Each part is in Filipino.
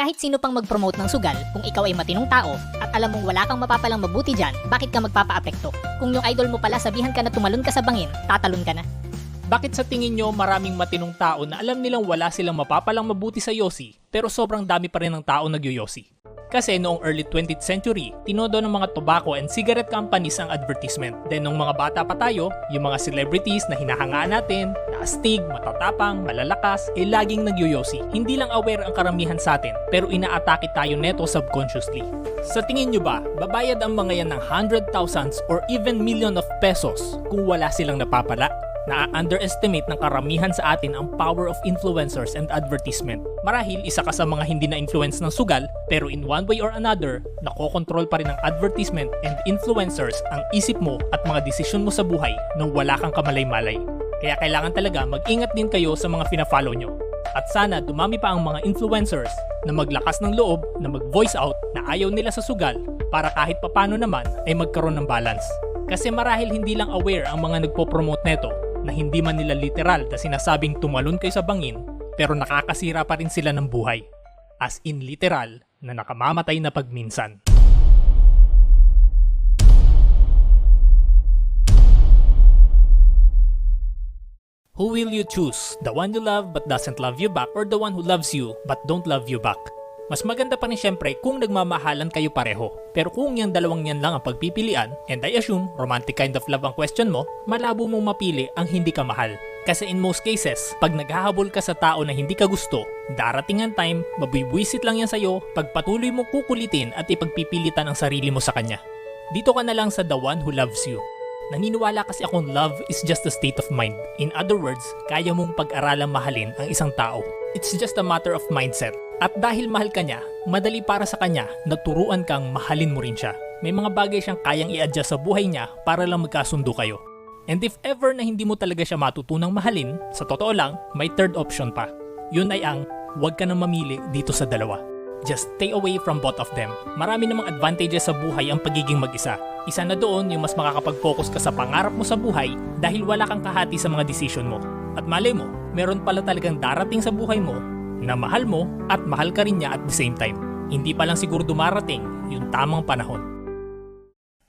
Kahit sino pang mag-promote ng sugal, kung ikaw ay matinong tao at alam mong wala kang mapapalang mabuti dyan, bakit ka magpapaapekto? Kung yung idol mo pala sabihan ka na tumalon ka sa bangin, tatalon ka na. Bakit sa tingin nyo maraming matinong tao na alam nilang wala silang mapapalang mabuti sa Yossi, pero sobrang dami pa rin ng tao nagyoyosi? Kasi noong early 20th century, tinodo ng mga tobacco and cigarette companies ang advertisement. Then nung mga bata pa tayo, yung mga celebrities na hinahangaan natin, na astig, matatapang, malalakas, eh laging nagyoyosi. Hindi lang aware ang karamihan sa atin, pero inaatake tayo neto subconsciously. Sa tingin nyo ba, babayad ang mga yan ng hundred thousands or even million of pesos kung wala silang napapala? Na-underestimate ng karamihan sa atin ang power of influencers and advertisement. Marahil isa ka sa mga hindi na-influence ng sugal, pero in one way or another, nakokontrol pa rin ng advertisement and influencers ang isip mo at mga desisyon mo sa buhay nang wala kang kamalay-malay. Kaya kailangan talaga mag-ingat din kayo sa mga fina-follow nyo. At sana dumami pa ang mga influencers na maglakas ng loob na mag-voice out na ayaw nila sa sugal para kahit papano naman ay magkaroon ng balance. Kasi marahil hindi lang aware ang mga nagpo-promote neto na hindi man nila literal na sinasabing tumalon kayo sa bangin pero nakakasira pa rin sila ng buhay. As in literal na nakamamatay na pagminsan. Who will you choose? The one you love but doesn't love you back or the one who loves you but don't love you back? Mas maganda pa rin syempre kung nagmamahalan kayo pareho. Pero kung yung dalawang yan lang ang pagpipilian, and I assume romantic kind of love ang question mo, malabo mong mapili ang hindi ka mahal. Kasi in most cases, pag naghahabol ka sa tao na hindi ka gusto, darating ang time, mabibwisit lang yan sa'yo pag patuloy mo kukulitin at ipagpipilitan ang sarili mo sa kanya. Dito ka na lang sa the one who loves you. Naniniwala kasi akong love is just a state of mind. In other words, kaya mong pag-aralang mahalin ang isang tao. It's just a matter of mindset. At dahil mahal ka niya, madali para sa kanya na turuan kang mahalin mo rin siya. May mga bagay siyang kayang i-adjust sa buhay niya para lang magkasundo kayo. And if ever na hindi mo talaga siya matutunang mahalin, sa totoo lang, may third option pa. Yun ay ang, huwag ka nang mamili dito sa dalawa. Just stay away from both of them. Marami namang advantages sa buhay ang pagiging mag-isa. Isa na doon yung mas makakapag-focus ka sa pangarap mo sa buhay dahil wala kang kahati sa mga decision mo. At malay mo, meron pala talagang darating sa buhay mo na mahal mo at mahal ka rin niya at the same time. Hindi pa lang siguro dumarating yung tamang panahon.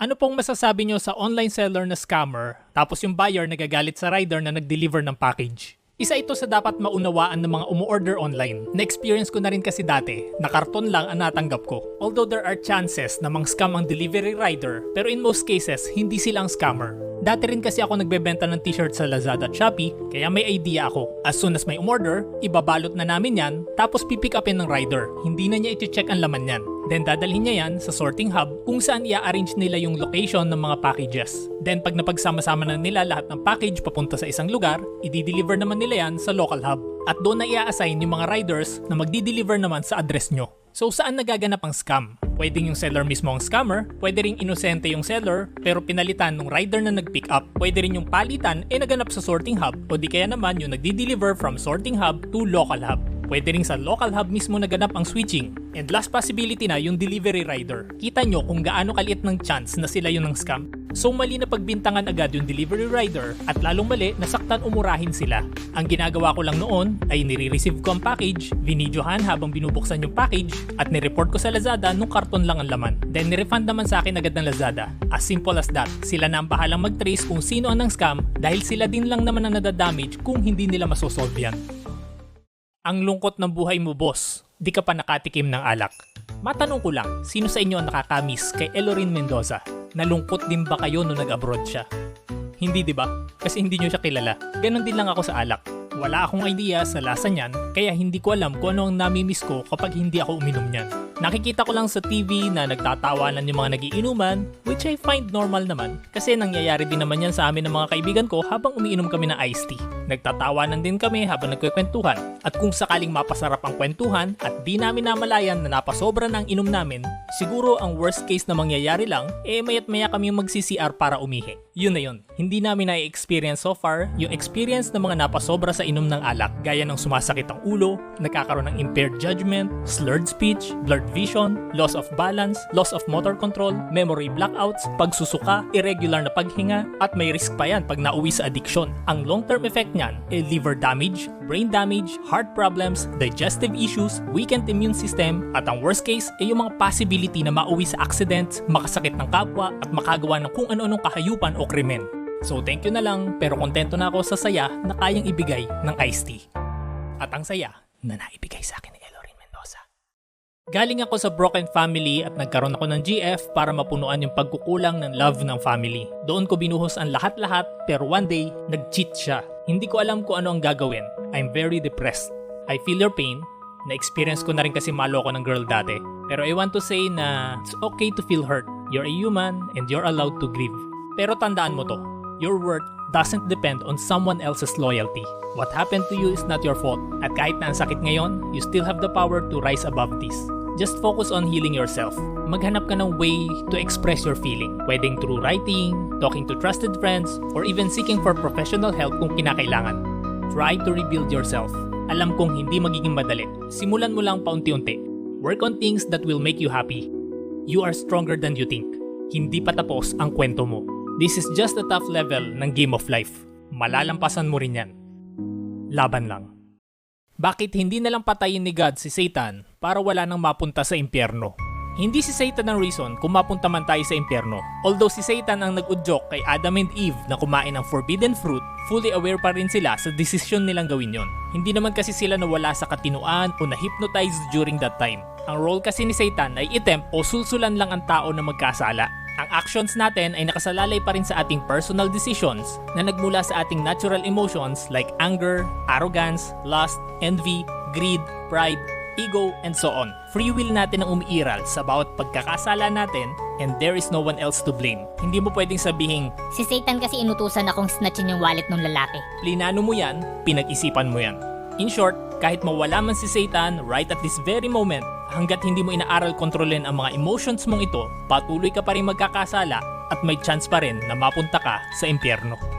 Ano pong masasabi nyo sa online seller na scammer tapos yung buyer nagagalit sa rider na nag-deliver ng package? Isa ito sa dapat maunawaan ng mga umu-order online. Na-experience ko na rin kasi dati, na karton lang ang natanggap ko. Although there are chances na mang scam ang delivery rider, pero in most cases, hindi sila ang scammer. Dati rin kasi ako nagbebenta ng t-shirt sa Lazada at Shopee, kaya may idea ako. As soon as may umorder, ibabalot na namin yan, tapos pipick upin ng rider. Hindi na niya iti-check ang laman yan. Then dadalhin niya yan sa sorting hub kung saan i-arrange nila yung location ng mga packages. Then pag napagsama-sama na nila lahat ng package papunta sa isang lugar, i-deliver naman nila yan sa local hub. At doon na i-assign yung mga riders na magdi-deliver naman sa address nyo. So saan nagaganap ang scam? Pwedeng yung seller mismo ang scammer, pwede ring inosente yung seller pero pinalitan ng rider na nag-pick up. Pwede rin yung palitan ay naganap sa sorting hub o di kaya naman yung nagdi-deliver from sorting hub to local hub. Pwede rin sa local hub mismo naganap ang switching. And last possibility na yung delivery rider. Kita nyo kung gaano kaliit ng chance na sila yun ng scam. So mali na pagbintangan agad yung delivery rider at lalong mali nasaktan umurahin sila. Ang ginagawa ko lang noon ay nire-receive ko ang package, vinidyohan habang binubuksan yung package at nireport ko sa Lazada nung karton lang ang laman. Then nirefund naman sa akin agad ng Lazada. As simple as that. Sila na ang bahalang mag-trace kung sino ang ng scam dahil sila din lang naman ang nadadamage kung hindi nila masosolve yan. Ang lungkot ng buhay mo, boss. Di ka pa nakatikim ng alak. Matanong ko lang, sino sa inyo ang nakakamiss kay Elorin Mendoza? Nalungkot din ba kayo nung nag-abroad siya? Hindi 'di ba? Kasi hindi nyo siya kilala. Ganon din lang ako sa alak. Wala akong idea sa lasa niyan, kaya hindi ko alam kung ano ang namimiss ko kapag hindi ako uminom niyan. Nakikita ko lang sa TV na nagtatawanan yung mga nagiinuman, which I find normal naman. Kasi nangyayari din naman yan sa amin ng mga kaibigan ko habang umiinom kami ng iced tea. Nagtatawanan din kami habang nagkwekwentuhan. At kung sakaling mapasarap ang kwentuhan at di namin namalayan na napasobra ng inom namin, siguro ang worst case na mangyayari lang, eh mayat maya kami mag-CCR para umihi. Yun na yun. Hindi namin na-experience so far yung experience ng mga napasobra sa inom ng alak gaya ng sumasakit ang ulo, nagkakaroon ng impaired judgment, slurred speech, blurred vision, loss of balance, loss of motor control, memory blackouts, pagsusuka, irregular na paghinga, at may risk pa yan pag nauwi sa addiction. Ang long-term effect niyan ay liver damage, brain damage, heart problems, digestive issues, weakened immune system, at ang worst case ay yung mga possibility na mauwi sa accidents, makasakit ng kapwa, at makagawa ng kung ano-anong kahayupan o krimen. So thank you na lang, pero kontento na ako sa saya na kayang ibigay ng iced tea. At ang saya na naibigay sa akin ni Elorin Mendoza. Galing ako sa broken family at nagkaroon ako ng GF para mapunuan yung pagkukulang ng love ng family. Doon ko binuhos ang lahat-lahat pero one day, nag-cheat siya. Hindi ko alam kung ano ang gagawin. I'm very depressed. I feel your pain. Na-experience ko na rin kasi malo ako ng girl dati. Pero I want to say na it's okay to feel hurt. You're a human and you're allowed to grieve. Pero tandaan mo to, your worth doesn't depend on someone else's loyalty. What happened to you is not your fault. At kahit na ang sakit ngayon, you still have the power to rise above this. Just focus on healing yourself. Maghanap ka ng way to express your feeling. Pwedeng through writing, talking to trusted friends, or even seeking for professional help kung kinakailangan. Try to rebuild yourself. Alam kong hindi magiging madali. Simulan mo lang paunti-unti. Work on things that will make you happy. You are stronger than you think. Hindi pa tapos ang kwento mo. This is just a tough level ng game of life. Malalampasan mo rin yan. Laban lang. Bakit hindi na lang patayin ni God si Satan para wala nang mapunta sa impyerno? Hindi si Satan ang reason kung mapunta man tayo sa impyerno. Although si Satan ang nag-udyok kay Adam and Eve na kumain ng forbidden fruit, fully aware pa rin sila sa desisyon nilang gawin yon. Hindi naman kasi sila nawala sa katinuan o na-hypnotize during that time. Ang role kasi ni Satan ay itempt o sulsulan lang ang tao na magkasala. Ang actions natin ay nakasalalay pa rin sa ating personal decisions na nagmula sa ating natural emotions like anger, arrogance, lust, envy, greed, pride, ego, and so on. Free will natin ang umiiral sa bawat pagkakasala natin and there is no one else to blame. Hindi mo pwedeng sabihin, Si Satan kasi inutusan akong snatchin yung wallet ng lalaki. plinano mo yan, pinag-isipan mo yan. In short, kahit mawala man si Satan right at this very moment, hanggat hindi mo inaaral kontrolin ang mga emotions mong ito, patuloy ka pa rin magkakasala at may chance pa rin na mapunta ka sa impyerno.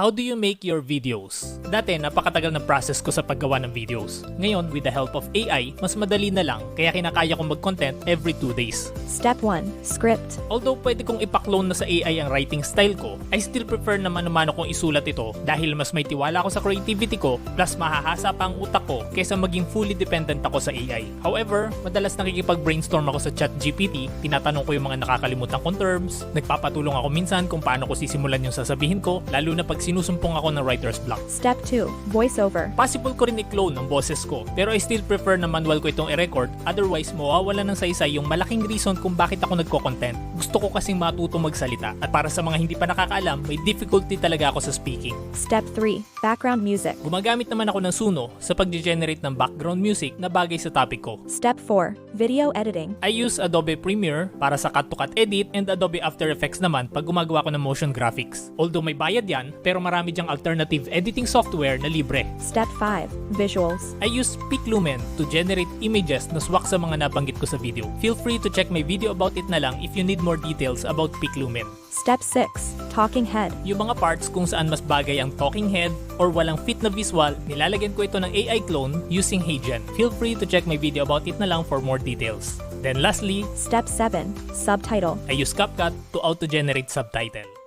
How do you make your videos? Dati, napakatagal ng process ko sa paggawa ng videos. Ngayon, with the help of AI, mas madali na lang, kaya kinakaya kong mag-content every 2 days. Step 1. Script. Although pwede kong ipaklone na sa AI ang writing style ko, I still prefer na mano-mano kong isulat ito dahil mas may tiwala ako sa creativity ko plus mahahasa pa ang utak ko kaysa maging fully dependent ako sa AI. However, madalas nakikipag-brainstorm ako sa chat GPT, tinatanong ko yung mga nakakalimutan kong terms, nagpapatulong ako minsan kung paano ko sisimulan yung sasabihin ko, lalo na pag sinusumpong ako ng writer's block. Step 2. Voiceover. Possible ko rin i-clone ang boses ko, pero I still prefer na manual ko itong i-record, otherwise mawawala ng saysay yung malaking reason kung bakit ako nagko-content. Gusto ko kasing matuto magsalita, at para sa mga hindi pa nakakaalam, may difficulty talaga ako sa speaking. Step 3. Background music. Gumagamit naman ako ng Suno sa pag-generate ng background music na bagay sa topic ko. Step 4. Video editing. I use Adobe Premiere para sa cut-to-cut edit and Adobe After Effects naman pag gumagawa ko ng motion graphics. Although may bayad yan, pero marami diyang alternative editing software na libre. Step 5. Visuals. I use PicLumen to generate images na swak sa mga nabanggit ko sa video. Feel free to check my video about it na lang if you need more details about PicLumen. Step 6. Talking head. Yung mga parts kung saan mas bagay ang talking head or walang fit na visual, nilalagyan ko ito ng AI clone using HeyGen. Feel free to check my video about it na lang for more details. Then lastly, Step 7. Subtitle. I use CapCut to auto-generate subtitle.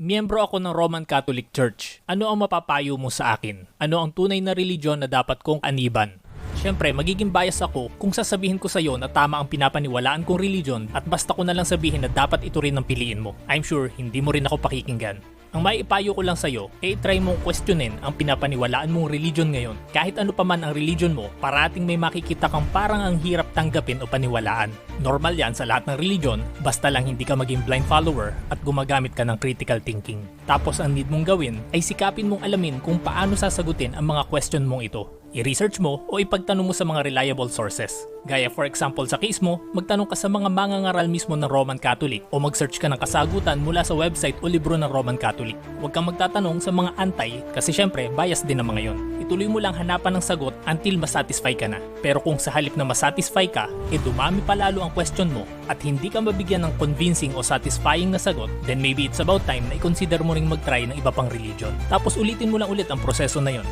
Miyembro ako ng Roman Catholic Church. Ano ang mapapayo mo sa akin? Ano ang tunay na religion na dapat kong aniban? Siyempre, magiging bias ako kung sasabihin ko sa iyo na tama ang pinapaniwalaan kong religion at basta ko na lang sabihin na dapat ito rin ang piliin mo. I'm sure hindi mo rin ako pakikinggan. Ang maipayo ko lang sa iyo, eh try mong questionin ang pinapaniwalaan mong religion ngayon. Kahit ano pa man ang religion mo, parating may makikita kang parang ang hirap tanggapin o paniwalaan. Normal yan sa lahat ng religion, basta lang hindi ka maging blind follower at gumagamit ka ng critical thinking. Tapos ang need mong gawin ay sikapin mong alamin kung paano sasagutin ang mga question mong ito. I-research mo o ipagtanong mo sa mga reliable sources. Gaya for example sa case mo, magtanong ka sa mga mangangaral mismo ng Roman Catholic o mag-search ka ng kasagutan mula sa website o libro ng Roman Catholic. Huwag kang magtatanong sa mga antay kasi syempre bias din ang mga yon. Ituloy mo lang hanapan ng sagot until masatisfy ka na. Pero kung sa halip na masatisfy ka, eh dumami pa lalo ang question mo at hindi ka mabigyan ng convincing o satisfying na sagot, then maybe it's about time na i-consider mo ring mag-try ng iba pang religion. Tapos ulitin mo lang ulit ang proseso na yon.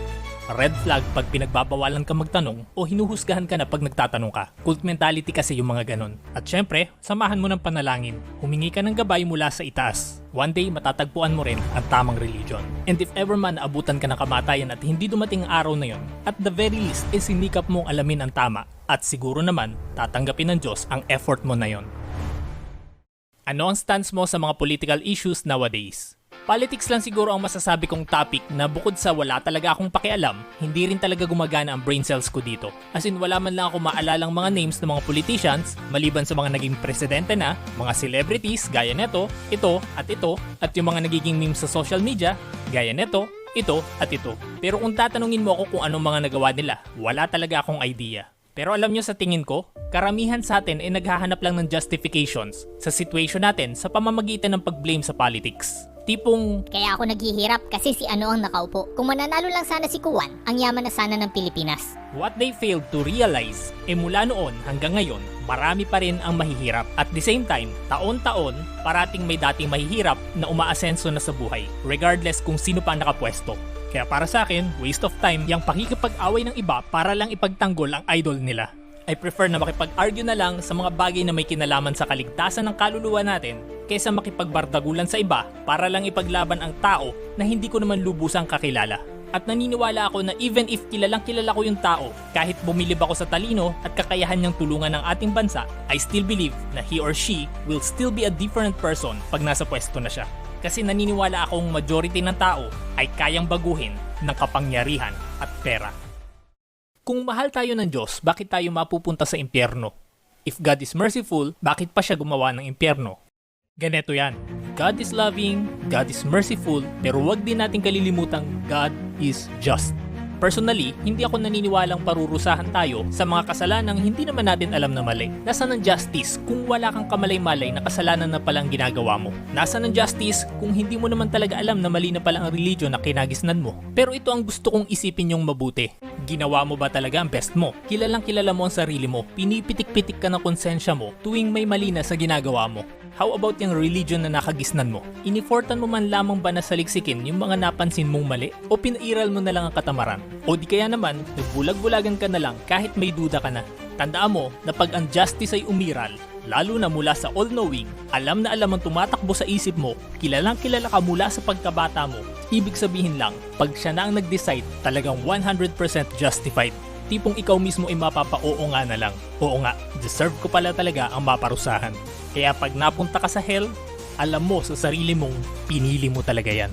Red flag pag pinagbabawalan ka magtanong o hinuhusgahan ka na pag nagtatanong ka. Cult mentality kasi yung mga ganon. At syempre, samahan mo ng panalangin. Humingi ka ng gabay mula sa itaas. One day, matatagpuan mo rin ang tamang religion. And if ever man naabutan ka ng kamatayan at hindi dumating ang araw na yon, at the very least, is sinikap mong alamin ang tama. At siguro naman, tatanggapin ng Diyos ang effort mo na yon. Ano ang stance mo sa mga political issues nowadays? Politics lang siguro ang masasabi kong topic na bukod sa wala talaga akong pakialam, hindi rin talaga gumagana ang brain cells ko dito. As in wala man lang ako maalalang mga names ng mga politicians, maliban sa mga naging presidente na, mga celebrities gaya neto, ito at ito, at yung mga nagiging memes sa social media, gaya neto, ito at ito. Pero kung tatanungin mo ako kung anong mga nagawa nila, wala talaga akong idea. Pero alam nyo sa tingin ko, karamihan sa atin ay naghahanap lang ng justifications sa situation natin sa pamamagitan ng pag-blame sa politics. Tipong, Kaya ako naghihirap kasi si ano ang nakaupo. Kung mananalo lang sana si Kuwan, ang yaman na sana ng Pilipinas. what they failed to realize, eh mula noon hanggang ngayon, marami pa rin ang mahihirap. At the same time, taon-taon, parating may dating mahihirap na umaasenso na sa buhay, regardless kung sino pa ang nakapwesto. Kaya para sa akin, waste of time yung pakikipag-away ng iba para lang ipagtanggol ang idol nila. I prefer na makipag-argue na lang sa mga bagay na may kinalaman sa kaligtasan ng kaluluwa natin kaysa makipagbardagulan sa iba para lang ipaglaban ang tao na hindi ko naman lubusang kakilala. At naniniwala ako na even if kilalang kilala ko yung tao, kahit bumilib ako sa talino at kakayahan niyang tulungan ng ating bansa, I still believe na he or she will still be a different person pag nasa pwesto na siya. Kasi naniniwala akong majority ng tao ay kayang baguhin ng kapangyarihan at pera. Kung mahal tayo ng Diyos, bakit tayo mapupunta sa impyerno? If God is merciful, bakit pa siya gumawa ng impyerno? Ganito yan. God is loving, God is merciful, pero wag din natin kalilimutang God is just. Personally, hindi ako naniniwalang parurusahan tayo sa mga kasalanang hindi naman natin alam na mali. Nasaan ang justice kung wala kang kamalay-malay na kasalanan na palang ginagawa mo? Nasaan ang justice kung hindi mo naman talaga alam na mali na pala ang religion na kinagisnan mo? Pero ito ang gusto kong isipin yung mabuti. Ginawa mo ba talaga ang best mo? Kilalang kilala mo ang sarili mo, pinipitik-pitik ka ng konsensya mo tuwing may mali na sa ginagawa mo. How about yung religion na nakagisnan mo? Inifortan mo man lamang ba na saliksikin yung mga napansin mong mali? O pinairal mo na lang ang katamaran? O di kaya naman, nagbulag-bulagan ka na lang kahit may duda ka na? Tandaan mo na pag ang justice ay umiral, lalo na mula sa all-knowing, alam na alam ang tumatakbo sa isip mo, kilalang kilala ka mula sa pagkabata mo, ibig sabihin lang, pag siya na ang nag-decide, talagang 100% justified. Tipong ikaw mismo ay mapapa-oo nga na lang. Oo nga, deserve ko pala talaga ang maparusahan. Kaya pag napunta ka sa hell, alam mo sa sarili mong pinili mo talaga yan.